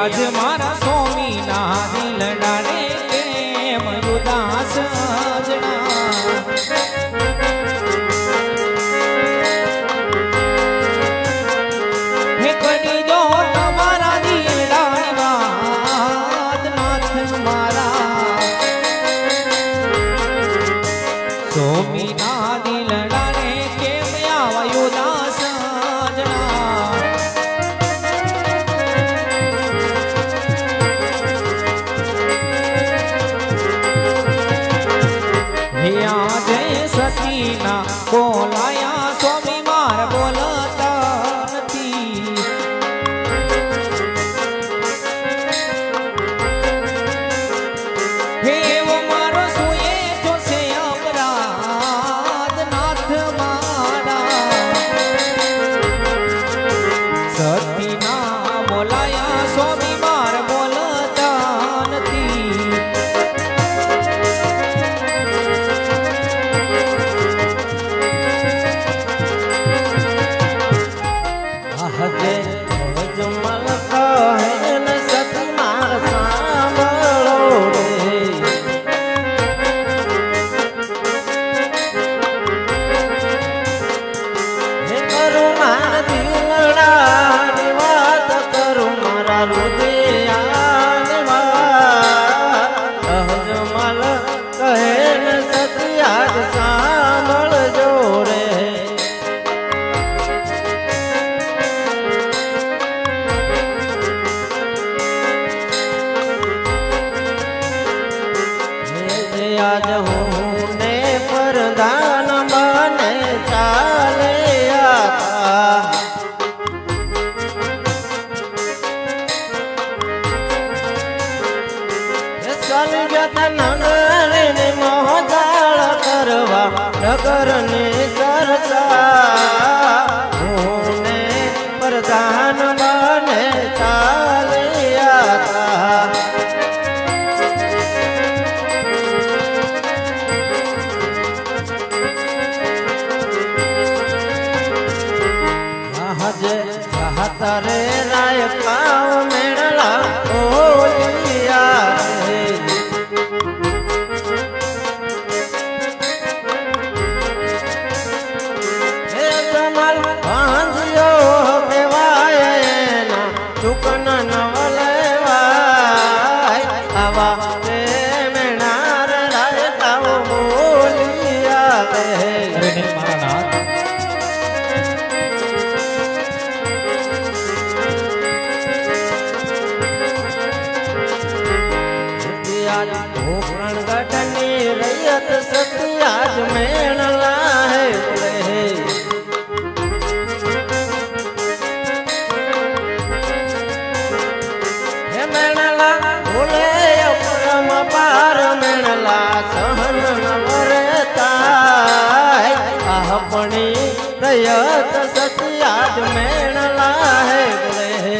આજ પ્રાણ ગઢની રૈયત સતી આજ મેણ લાહે હે. મેણલા ભોલે પરમ પાર મેણલા સહન નવરતા આપણી રૈયત સતી આજ હે.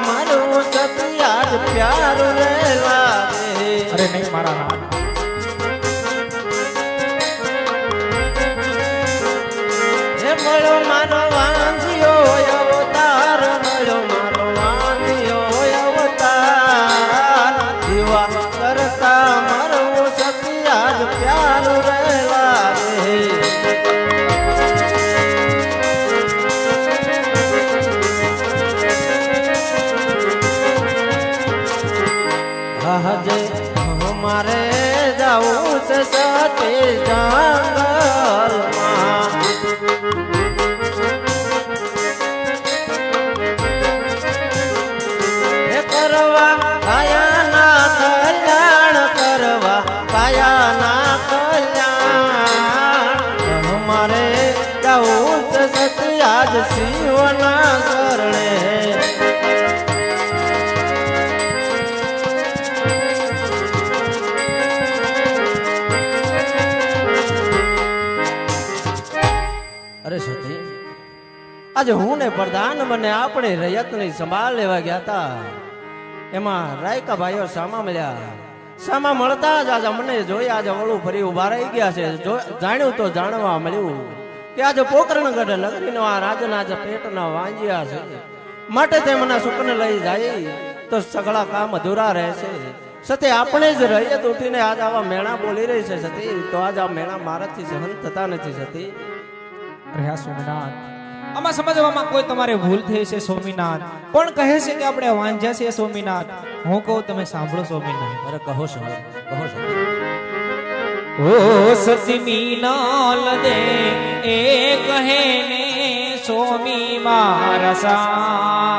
મારું સતિયાજ પ્યારું રહેલા અરે નહીં મારા નામ. મળો મારો વા હજે મારે જાઉં છે સતી જંગલમાં. કરવા કાયાના કલ્યાણ કરવા કાયાના કલ્યાણ. મારે જાવું છે સતી આજે હું ને પ્રધાન મને આપણે રયતની સંભાળ લેવા ગયા હતા. એમાં રાયકા ભાઈઓ સામા મળ્યા. સામા મળતા જ આજે અમને જોઈ આજે વળું ફરી ઊભા રહી ગયા છે. જાણ્યું તો જાણવા મળ્યું કે આજે પોકરણગઢ નગરીનો આ રાજના આજે પેટના વાંજ્યા છે. માટે તે મને સુકને લઈ જાય તો સગળા કામ અધૂરા રહેશે. સતે આપણે જ રહીએ ઉઠીને આજ આવા મેળા બોલી રહી છે સતી. તો આજ આ મેળા મારાથી સહન થતા નથી સતી. રહ્યા સોમનાથ. આમાં સમજવામાં કોઈ તમારે ભૂલ થઈ છે સ્વામિનાથ. પણ કહે છે કે આપણે વાંજ્યા છે સ્વામિનાથ. હું કહું તમે સાંભળો સ્વામિનાથ. અરે કહો છો કહો છો ઓ સસમી નાલ દે એ કહે ને સ્વામી મારા સાંભળો.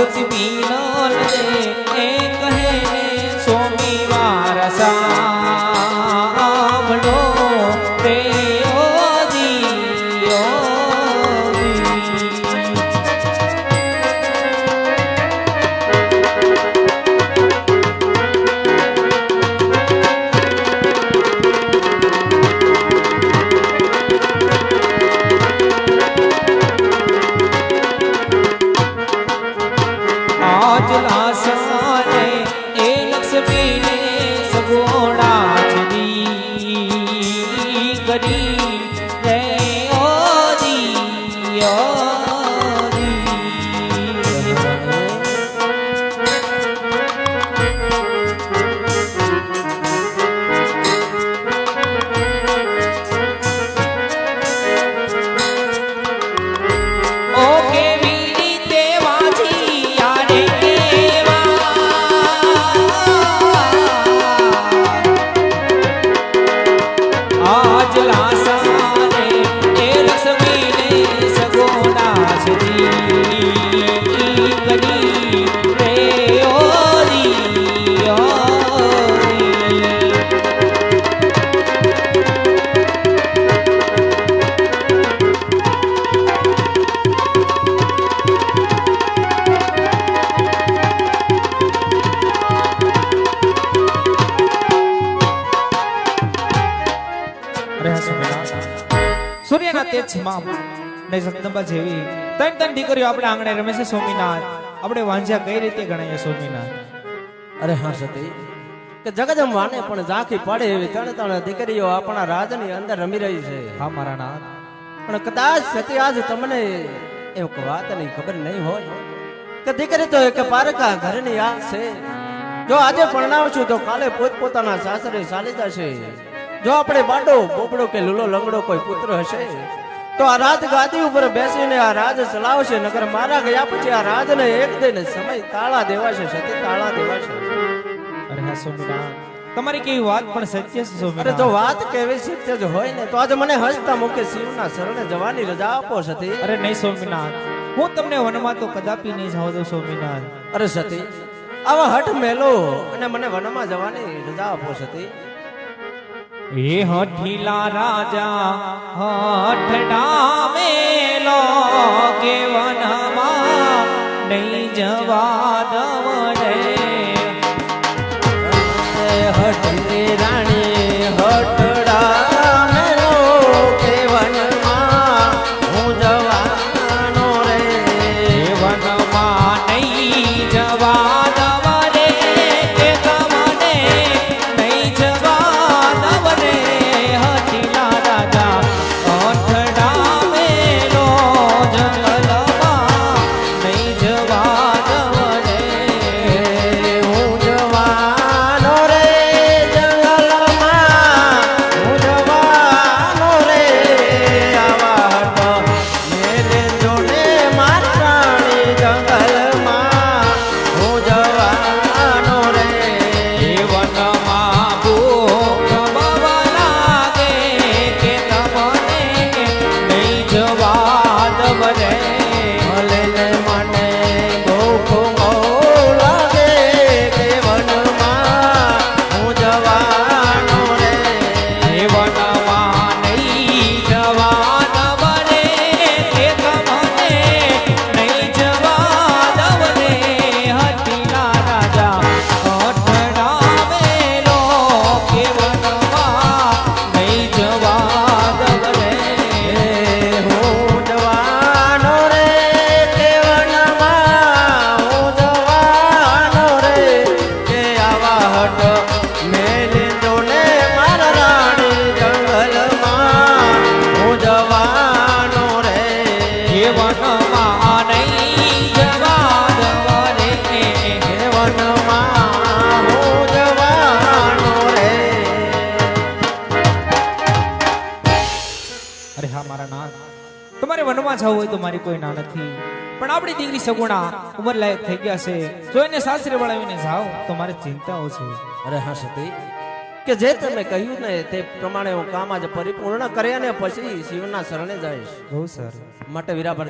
ઓ સતમી તેજમાં ને જગદંબા જેવી. ત્રણ ત્રણ દીકરીઓ આપણે આંગણે રમે છે સોમીનાથ આપણે વાંઝ્યા કઈ રીતે ગણાય સોમીનાથ અરે હા સતી કે જગદંબાને પણ ઝાંખી પડે એવી ત્રણ ત્રણ દીકરીઓ આપણા રાજની અંદર રમી રહી છે. હા મારા નાથ. પણ કદાચ સતી આજ તમને એક વાતની ખબર નહીં હોય કે દીકરી તો એક પારકા ઘરની આ છે. જો આજે પરણાવશું તો કાલે પોતપોતાના સાસરે ચાલી જશે. જો આપણે બાડો બોબડો કે લૂલો લંગડો કોઈ પુત્ર હશે તો આ રાજ ગાદી ઉપર બેસીને આ રાજ ચલાવશે નગર મારા ગયા પછી આ રાજને એક દિન સમય તાળા દેવાશે સતી તાળા દેવાશે. અરે હા સોમીનાથ તમારી કેવી વાત પણ સત્ય છે અરે સોમીનાથ જો વાત કેવી સત્ય જ હોય ને તો આજે મને હસતા મુકે શિવના શરણે જવાની રજા આપો સતી અરે નહીં સોમીનાથ હું તમને વનમાં તો કદાપી નહીં જવા દઉં સ્વામિનાથ અરે સતી આવા હઠ મેલો અને મને વનમાં જવાની રજા આપો સતી એ હઠીલા રાજા હઠડા મેલો કે વનમાં નહીં જવા દવ રે રાણી હઠડા મેલો કે હું જવાનો રે. વનમાં નહીં જવા વનમાં જવું હોય તો મારી કોઈ ના નથી. પણ આપણી દીકરી સગુણા ઉંમર લાયક થઈ ગયા છે. જો એને સાસરે વળાવીને જાઓ તો મારે ચિંતાઓ છે. અરે હા સતી. કે જે તમે કહ્યું ને તે પ્રમાણે હું કામ આજે પરિપૂર્ણ કર્યા ને પછી શિવના શરણે જઈશ. બહુ સર માટે વીરાભર